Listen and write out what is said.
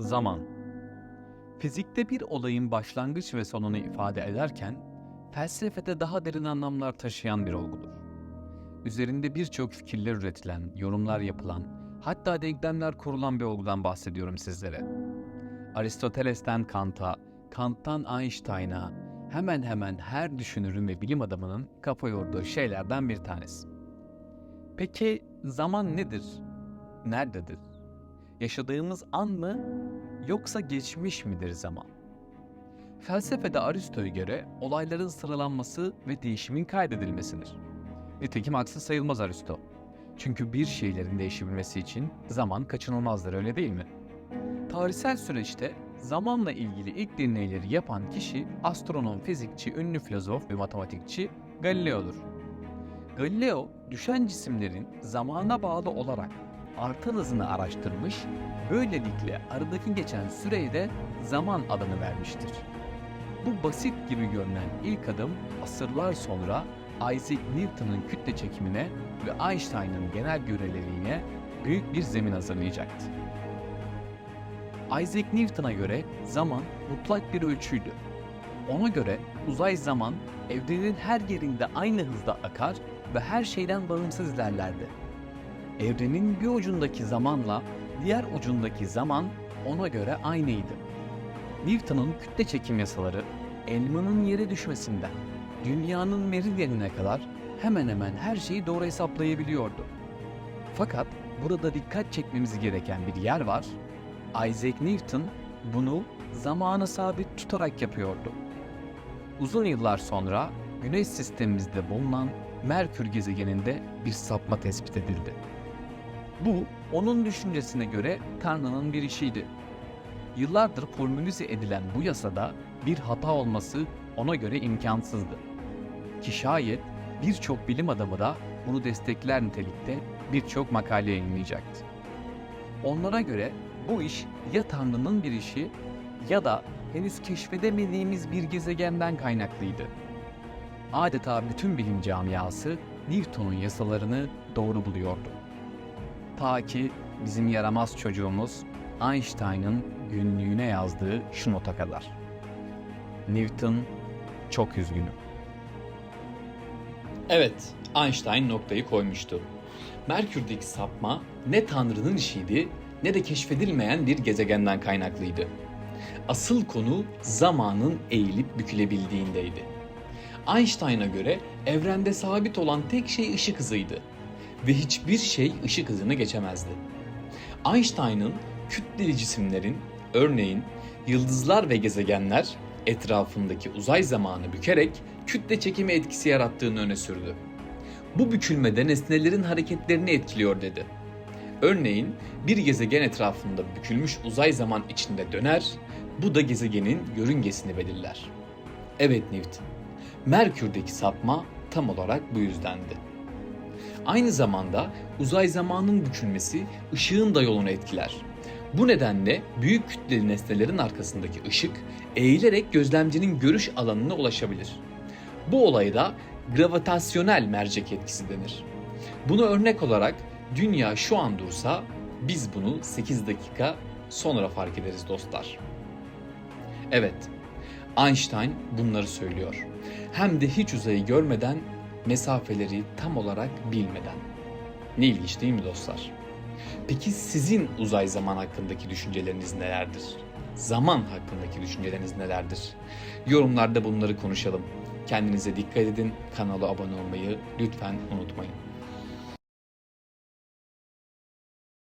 Zaman Fizikte bir olayın başlangıç ve sonunu ifade ederken, felsefede daha derin anlamlar taşıyan bir olgudur. Üzerinde birçok fikirler üretilen, yorumlar yapılan, hatta denklemler kurulan bir olgudan bahsediyorum sizlere. Aristoteles'ten Kant'a, Kant'tan Einstein'a, hemen hemen her düşünürün ve bilim adamının kafa yorduğu şeylerden bir tanesi. Peki zaman nedir? Nerededir? Yaşadığımız an mı yoksa geçmiş midir zaman? Felsefede Aristo'ya göre olayların sıralanması ve değişimin kaydedilmesidir. Nitekim haksız sayılmaz Aristo. Çünkü bir şeylerin değişebilmesi için zaman kaçınılmazdır öyle değil mi? Tarihsel süreçte zamanla ilgili ilk deneyleri yapan kişi astronom, fizikçi, ünlü filozof ve matematikçi Galileo'dur. Galileo, düşen cisimlerin zamana bağlı olarak artan hızını araştırmış, böylelikle aradaki geçen süreye de zaman adını vermiştir. Bu basit gibi görünen ilk adım asırlar sonra Isaac Newton'un kütle çekimine ve Einstein'ın genel göreliliğine büyük bir zemin hazırlayacaktı. Isaac Newton'a göre zaman mutlak bir ölçüydü. Ona göre uzay zaman evrenin her yerinde aynı hızda akar ve her şeyden bağımsız ilerlerdi. Evrenin bir ucundaki zamanla diğer ucundaki zaman ona göre aynıydı. Newton'un kütle çekim yasaları elmanın yere düşmesinden dünyanın meridyenine kadar hemen hemen her şeyi doğru hesaplayabiliyordu. Fakat burada dikkat çekmemiz gereken bir yer var. Isaac Newton bunu zamana sabit tutarak yapıyordu. Uzun yıllar sonra Güneş sistemimizde bulunan Merkür gezegeninde bir sapma tespit edildi. Bu onun düşüncesine göre Tanrı'nın bir işiydi. Yıllardır formülize edilen bu yasada bir hata olması ona göre imkansızdı. Ki şayet birçok bilim adamı da bunu destekler nitelikte birçok makale yayınlayacaktı. Onlara göre bu iş ya Tanrı'nın bir işi ya da henüz keşfedemediğimiz bir gezegenden kaynaklıydı. Adeta bütün bilim camiası Newton'un yasalarını doğru buluyordu. Ta ki bizim yaramaz çocuğumuz Einstein'ın günlüğüne yazdığı şu nota kadar. Newton çok üzgünüm. Evet, Einstein noktayı koymuştu. Merkür'deki sapma ne Tanrı'nın işiydi ne de keşfedilmeyen bir gezegenden kaynaklıydı. Asıl konu zamanın eğilip bükülebildiğindeydi. Einstein'a göre evrende sabit olan tek şey ışık hızıydı ve hiçbir şey ışık hızını geçemezdi. Einstein'ın kütleli cisimlerin, örneğin yıldızlar ve gezegenler etrafındaki uzay zamanı bükerek kütle çekimi etkisi yarattığını öne sürdü. Bu bükülmede nesnelerin hareketlerini etkiliyor dedi. Örneğin bir gezegen etrafında bükülmüş uzay zaman içinde döner, bu da gezegenin yörüngesini belirler. Evet Newton, Merkür'deki sapma tam olarak bu yüzdendi. Aynı zamanda uzay zamanın bükülmesi ışığın da yolunu etkiler. Bu nedenle büyük kütleli nesnelerin arkasındaki ışık eğilerek gözlemcinin görüş alanına ulaşabilir. Bu olaya da gravitasyonel mercek etkisi denir. Buna örnek olarak dünya şu an dursa biz bunu 8 dakika sonra fark ederiz dostlar. Evet, Einstein bunları söylüyor. Hem de hiç uzayı görmeden, mesafeleri tam olarak bilmeden. Ne ilginç değil mi dostlar? Peki sizin uzay zaman hakkındaki düşünceleriniz nelerdir? Zaman hakkındaki düşünceleriniz nelerdir? Yorumlarda bunları konuşalım. Kendinize dikkat edin, kanala abone olmayı lütfen unutmayın.